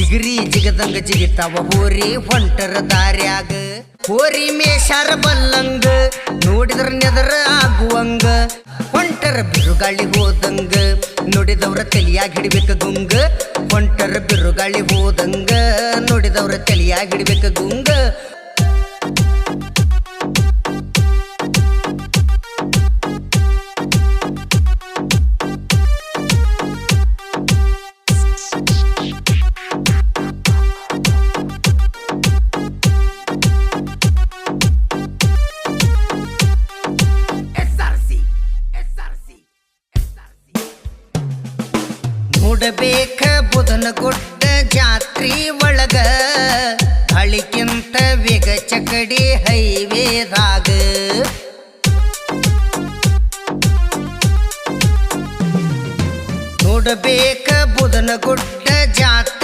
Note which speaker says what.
Speaker 1: ಚಿಗರಿ ಜಿಗದಂಗ ಜಿಗಿತಾವ ಹೋರಿ ಹೊಂಟರ ದಾರ್ಯಾಗ. ಹೋರಿ ಮೇಷಾರ ಬಲ್ಲಂಗ, ನೋಡಿದ್ರ ನೆದರ ಆಗುವಂಗ. ಹೊಂಟರ ಬಿರುಗಾಳಿ ಹೋದಂಗ, ನೋಡಿದವ್ರ ತಲಿಯಾಗಿ ಹಿಡಿಬೇಕ ಗುಂಗ. ಹೊಂಟರ ಬಿರುಗಾಳಿ ಹೋದಂಗ, ನೋಡಿದವ್ರ ತಲಿಯಾಗ ಹಿಡಿಬೇಕ ಗುಂಗ. ನೋಡಬೇಕ ಬುಧನ ಗುಡ್ಡ ಜಾತ್ರಿ ಒಳಗ ಹಳಿಕ್ಕಿಂತ ವೇಗ ಚಕಡಿ ಹೈವೇದಾಗ. ನೋಡಬೇಕ ಬುಧನ ಗುಡ್ಡ ಜಾತ್ರಿ